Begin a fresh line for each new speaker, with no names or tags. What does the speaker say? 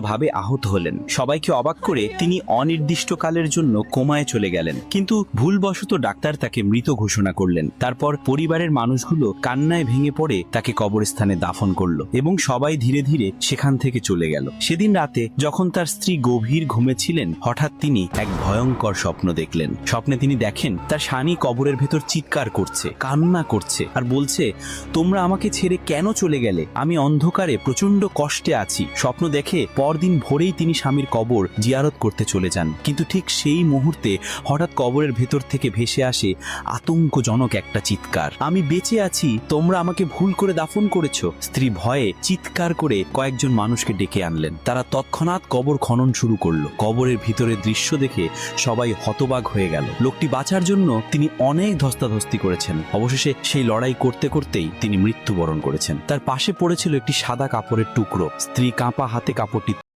ভাবে আহত হলেন। সবাইকে অবাক করে তিনি অনির্দিষ্টকালের জন্য কোমায় চলে গেলেন। কিন্তু ভুলবশত ডাক্তার তাকে মৃত ঘোষণা করলেন। তারপর পরিবারের মানুষগুলো কান্নায় ভেঙে পড়ে তাকে কবরস্থানে দাফন করল এবং সবাই ধীরে ধীরে সেখান থেকে চলে গেল। সেদিন রাতে যখন তার স্ত্রী গভীর ঘুমেছিলেন হঠাৎ তিনি এক ভয়ঙ্কর স্বপ্ন দেখলেন। স্বপ্নে তিনি দেখেন, তার স্বামী কবরের ভেতর চিৎকার করছে, কান্না করছে আর বলছে, তোমরা আমাকে ছেড়ে কেন চলে গেলে? আমি অন্ধকারে প্রচণ্ড কষ্টে আছি। স্বপ্ন দেখে পরদিন ভোরেই তিনি স্বামীর কবর জিয়ারত করতে চলে যান। কিন্তু ঠিক সেই মুহূর্তে হঠাৎ কবরের ভেতর থেকে ভেসে আসে আতঙ্কজনক একটা চিৎকার। আমি বেঁচে আছি, তোমরা আমাকে ভুল করে দাফন করেছ। স্ত্রী ভয়ে চিৎকার করে কয়েকজন মানুষকে ডেকে আনলেন। তারা তৎক্ষণাৎ কবর খনন শুরু করল। কবরের ভিতরের দৃশ্য দেখে সবাই হতবাক হয়ে গেল। লোকটি বাঁচার জন্য তিনি অনেক ধস্তাধস্তি করেছেন। অবশেষে সেই লড়াই করতে করতেই তিনি মৃত্যুবরণ করেছেন। তার পাশে পড়েছিল একটি সাদা কাপড়ের টুকরো। স্ত্রী কাঁপা হাতে কাপড়টি